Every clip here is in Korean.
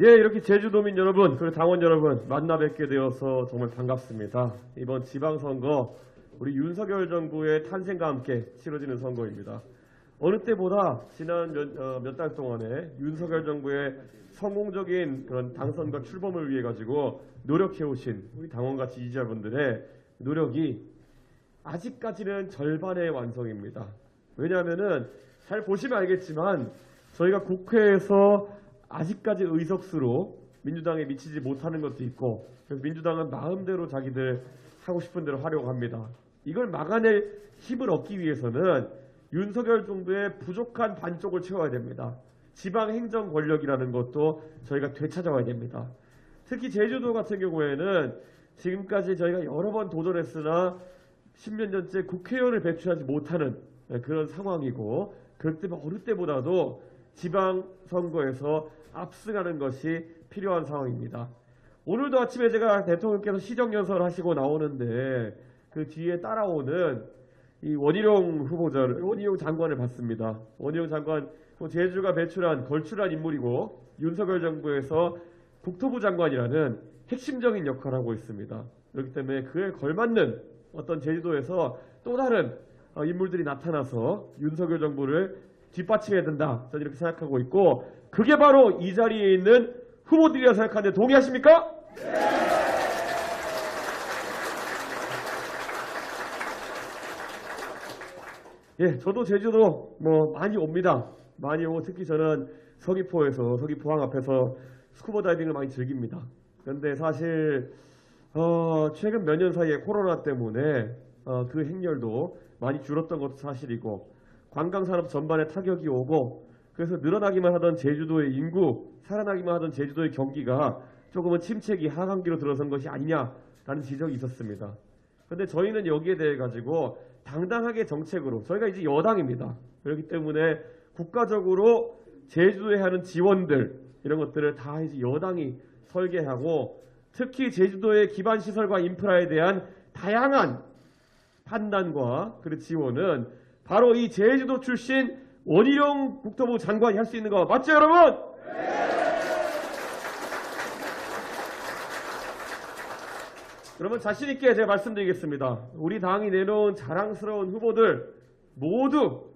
예, 이렇게 제주도민 여러분, 그리고 당원 여러분 만나 뵙게 되어서 정말 반갑습니다. 이번 지방선거 우리 윤석열 정부의 탄생과 함께 치러지는 선거입니다. 어느 때보다 지난 몇달 동안에 윤석열 정부의 성공적인 그런 당선과 출범을 위해 가지고 노력해 오신 우리 당원과 지지자분들의 노력이 아직까지는 절반의 완성입니다. 왜냐하면은 잘 보시면 알겠지만 저희가 국회에서 아직까지 의석수로 민주당에 미치지 못하는 것도 있고 민주당은 마음대로 자기들 하고 싶은 대로 하려고 합니다. 이걸 막아낼 힘을 얻기 위해서는 윤석열 정부의 부족한 반쪽을 채워야 됩니다. 지방 행정 권력이라는 것도 저희가 되찾아와야 됩니다. 특히 제주도 같은 경우에는 지금까지 저희가 여러 번 도전했으나 10년 전째 국회의원을 배출하지 못하는 그런 상황이고 그렇기 때문에 어느 때보다도 지방 선거에서 압승하는 것이 필요한 상황입니다. 오늘도 아침에 제가 대통령께서 시정연설을 하시고 나오는데 그 뒤에 따라오는 이 원희룡 후보자를 원희룡 장관을 봤습니다. 원희룡 장관 그 제주가 배출한 걸출한 인물이고 윤석열 정부에서 국토부 장관이라는 핵심적인 역할을 하고 있습니다. 그렇기 때문에 그에 걸맞는 어떤 제주도에서 또 다른 어, 인물들이 나타나서 윤석열 정부를 뒷받침해야 된다. 저는 이렇게 생각하고 있고 그게 바로 이 자리에 있는 후보들이라 생각하는데 동의하십니까? 예, 저도 제주도 뭐 많이 옵니다. 많이 오고 특히 저는 서귀포에서 서귀포항 앞에서 스쿠버 다이빙을 많이 즐깁니다. 그런데 사실 어, 최근 몇 년 사이에 코로나 때문에 어, 그 행렬도 많이 줄었던 것도 사실이고 관광 산업 전반에 타격이 오고 그래서 늘어나기만 하던 제주도의 인구, 살아나기만 하던 제주도의 경기가 조금은 침체기 하강기로 들어선 것이 아니냐라는 지적이 있었습니다. 그런데 저희는 여기에 대해 가지고 당당하게 정책으로 저희가 이제 여당입니다. 그렇기 때문에 국가적으로 제주도에 하는 지원들 이런 것들을 다 이제 여당이 설계하고 특히 제주도의 기반 시설과 인프라에 대한 다양한 판단과 그 지원은 바로 이 제주도 출신 원희룡 국토부 장관이 할 수 있는 거 맞죠, 여러분? 여러분 자신 있게 제가 말씀드리겠습니다. 우리 당이 내놓은 자랑스러운 후보들 모두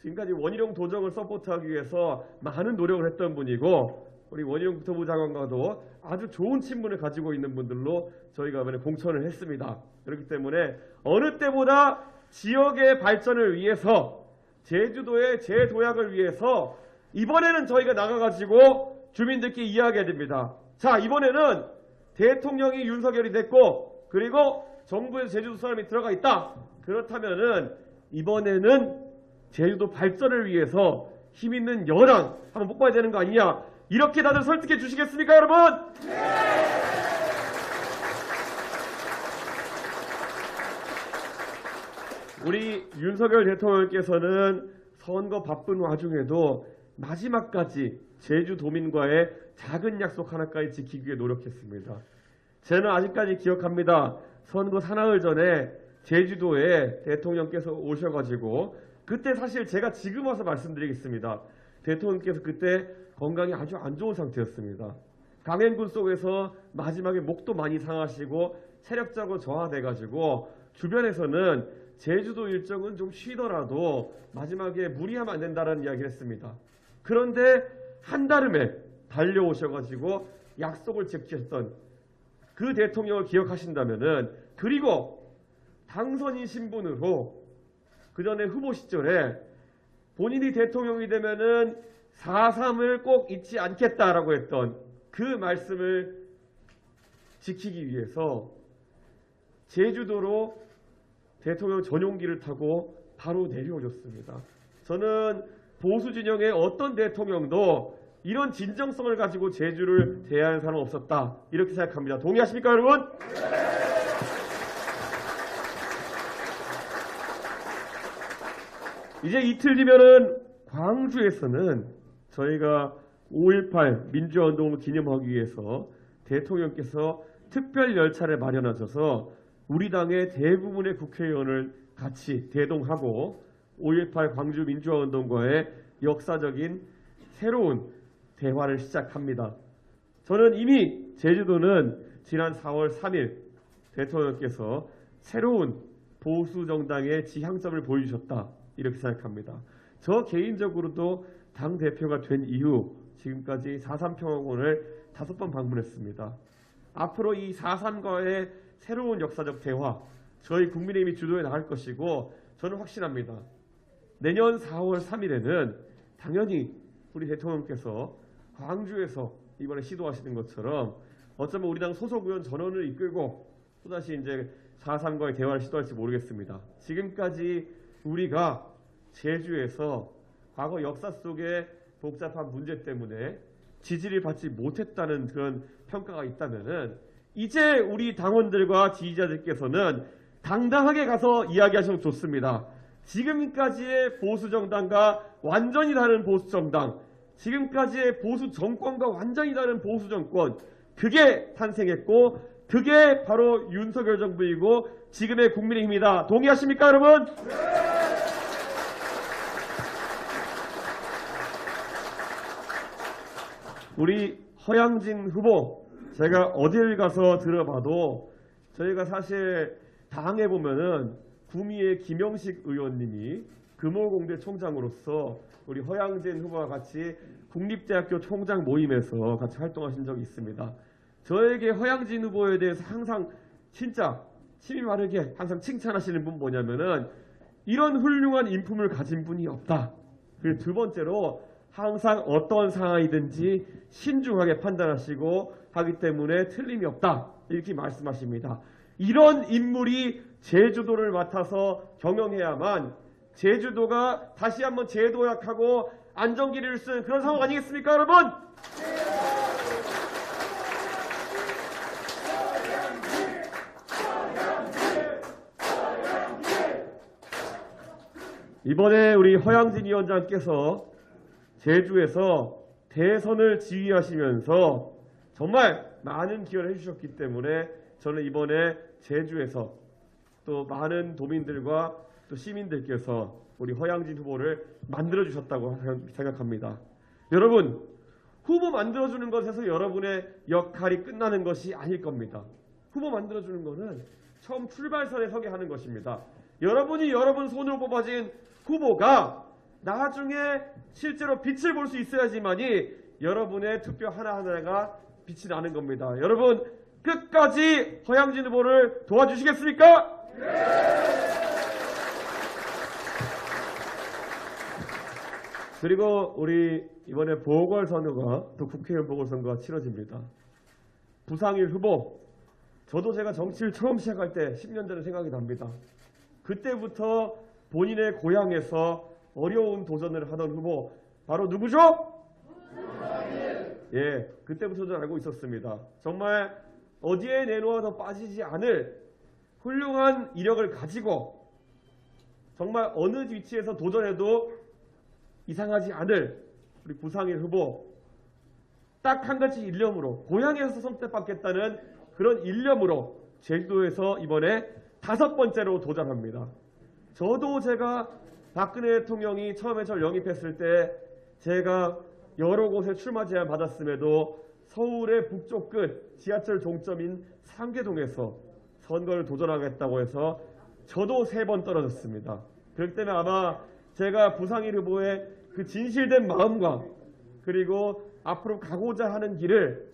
지금까지 원희룡 도정을 서포트하기 위해서 많은 노력을 했던 분이고 우리 원희룡 국토부 장관과도 아주 좋은 친분을 가지고 있는 분들로 저희가 이번에 공천을 했습니다. 그렇기 때문에 어느 때보다 지역의 발전을 위해서 제주도의 재도약을 위해서 이번에는 저희가 나가가지고 주민들께 이야기해야 됩니다. 자 이번에는 대통령이 윤석열이 됐고 그리고 정부에서 제주도 사람이 들어가 있다. 그렇다면은 이번에는 제주도 발전을 위해서 힘 있는 여당 한번 뽑아야 되는 거 아니냐? 이렇게 다들 설득해 주시겠습니까, 여러분? 우리 윤석열 대통령께서는 선거 바쁜 와중에도 마지막까지 제주도민과의 작은 약속 하나까지 지키기 위해 노력했습니다. 저는 아직까지 기억합니다. 선거 사나흘 전에 제주도에 대통령께서 오셔가지고 그때 사실 제가 지금 와서 말씀드리겠습니다. 대통령께서 그때 건강이 아주 안 좋은 상태였습니다. 강행군 속에서 마지막에 목도 많이 상하시고 체력적으로 저하돼가지고 주변에서는 제주도 일정은 좀 쉬더라도 마지막에 무리하면 안 된다는 이야기를 했습니다. 그런데 한달음에 달려오셔가지고 약속을 지키셨던 그 대통령을 기억하신다면은 그리고 당선인 신분으로 그 전에 후보 시절에 본인이 대통령이 되면은 4.3을 꼭 잊지 않겠다라고 했던 그 말씀을 지키기 위해서 제주도로 대통령 전용기를 타고 바로 내려오셨습니다. 저는 보수 진영의 어떤 대통령도 이런 진정성을 가지고 제주를 대하는 사람은 없었다. 이렇게 생각합니다. 동의하십니까, 여러분? 이제 이틀 뒤면은 광주에서는 저희가 5.18 민주화운동을 기념하기 위해서 대통령께서 특별 열차를 마련하셔서 우리 당의 대부분의 국회의원을 같이 대동하고 5.18 광주 민주화운동과의 역사적인 새로운 대화를 시작합니다. 저는 이미 제주도는 지난 4월 3일 대통령께서 새로운 보수 정당의 지향점을 보여주셨다 이렇게 생각합니다. 저 개인적으로도 당 대표가 된 이후 지금까지 4.3 평화공원을 다섯 번 방문했습니다. 앞으로 이 4.3과의 새로운 역사적 대화 저희 국민의힘이 주도해 나갈 것이고 저는 확신합니다. 내년 4월 3일에는 당연히 우리 대통령께서 광주에서 이번에 시도하시는 것처럼 어쩌면 우리 당 소속 의원 전원을 이끌고 또다시 이제 4.3과의 대화를 시도할지 모르겠습니다. 지금까지 우리가 제주에서 과거 역사 속의 복잡한 문제 때문에 지지를 받지 못했다는 그런 평가가 있다면은 이제 우리 당원들과 지지자들께서는 당당하게 가서 이야기하시면 좋습니다. 지금까지의 보수 정당과 완전히 다른 보수 정당, 지금까지의 보수 정권과 완전히 다른 보수 정권, 그게 탄생했고, 그게 바로 윤석열 정부이고 지금의 국민의힘이다. 동의하십니까, 여러분? 우리 허양진 후보 제가 어딜 가서 들어봐도 저희가 사실 당에 보면은 구미의 김영식 의원님이 금호공대 총장으로서 우리 허양진 후보와 같이 국립대학교 총장 모임에서 같이 활동하신 적이 있습니다. 저에게 허양진 후보에 대해서 항상 진짜 힘이 마르게 항상 칭찬하시는 분 뭐냐면은 이런 훌륭한 인품을 가진 분이 없다. 그리고 두 번째로 항상 어떤 상황이든지 신중하게 판단하시고 하기 때문에 틀림이 없다. 이렇게 말씀하십니다. 이런 인물이 제주도를 맡아서 경영해야만 제주도가 다시 한번 재도약하고 안정기를 쓰는 그런 상황 아니겠습니까, 여러분? 이번에 우리 허양진 위원장께서 제주에서 대선을 지휘하시면서 정말 많은 기여를 해주셨기 때문에 저는 이번에 제주에서 또 많은 도민들과 또 시민들께서 우리 허양진 후보를 만들어 주셨다고 생각합니다. 여러분 후보 만들어 주는 것에서 여러분의 역할이 끝나는 것이 아닐 겁니다. 후보 만들어 주는 것은 처음 출발선에 서게 하는 것입니다. 여러분이 여러분 손으로 뽑아진 후보가 나중에 실제로 빛을 볼 수 있어야지만이 여러분의 투표 하나하나가 빛이 나는 겁니다. 여러분 끝까지 허양진 후보를 도와주시겠습니까? 그리고 우리 이번에 보궐선거가 또 국회의원 보궐선거가 치러집니다. 부상일 후보 저도 제가 정치를 처음 시작할 때 10년 전에 생각이 납니다. 그때부터 본인의 고향에서 어려운 도전을 하던 후보 바로 누구죠? 예, 그때부터 저는 알고 있었습니다. 정말 어디에 내놓아도 빠지지 않을 훌륭한 이력을 가지고 정말 어느 위치에서 도전해도 이상하지 않을 우리 부상일 후보 딱 한 가지 일념으로 고향에서 선택받겠다는 그런 일념으로 제주도에서 이번에 다섯 번째로 도전합니다. 저도 제가 박근혜 대통령이 처음에 저를 영입했을 때 제가 여러 곳에 출마 제안 받았음에도 서울의 북쪽 끝 지하철 종점인 상계동에서 선거를 도전하겠다고 해서 저도 세 번 떨어졌습니다. 그렇기 때문에 아마 제가 부상일 후보의 그 진실된 마음과 그리고 앞으로 가고자 하는 길을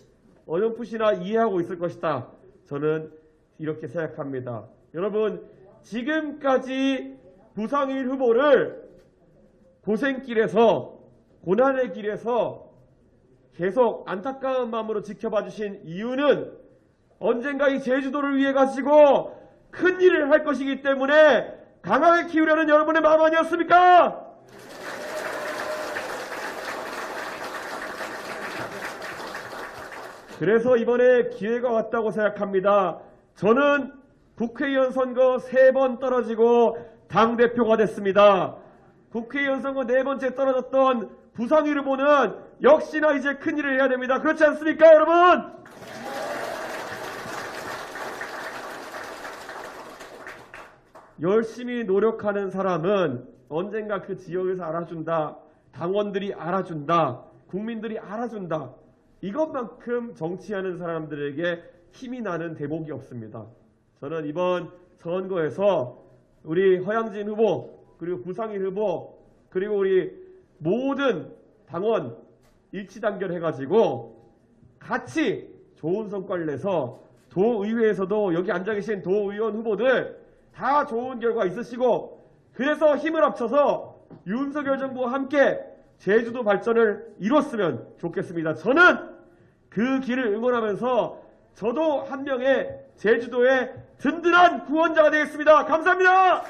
어렴풋이나 이해하고 있을 것이다. 저는 이렇게 생각합니다. 여러분 지금까지 부상일 후보를 고생길에서 고난의 길에서 계속 안타까운 마음으로 지켜봐 주신 이유는 언젠가 이 제주도를 위해 가지고 큰 일을 할 것이기 때문에 강하게 키우려는 여러분의 마음 아니었습니까? 그래서 이번에 기회가 왔다고 생각합니다. 저는 국회의원 선거 세 번 떨어지고 당대표가 됐습니다. 국회의원 선거 네 번째 떨어졌던 부상일 후보는 역시나 이제 큰일을 해야 됩니다. 그렇지 않습니까, 여러분? 열심히 노력하는 사람은 언젠가 그 지역에서 알아준다. 당원들이 알아준다. 국민들이 알아준다. 이것만큼 정치하는 사람들에게 힘이 나는 대목이 없습니다. 저는 이번 선거에서 우리 허양진 후보 그리고 구상일 후보 그리고 우리 모든 당원 일치 단결 해가지고 같이 좋은 성과를 내서 도의회에서도 여기 앉아 계신 도의원 후보들 다 좋은 결과 있으시고 그래서 힘을 합쳐서 윤석열 정부와 함께 제주도 발전을 이뤘으면 좋겠습니다. 저는 그 길을 응원하면서 저도 한 명의 제주도의 든든한 구원자가 되겠습니다. 감사합니다.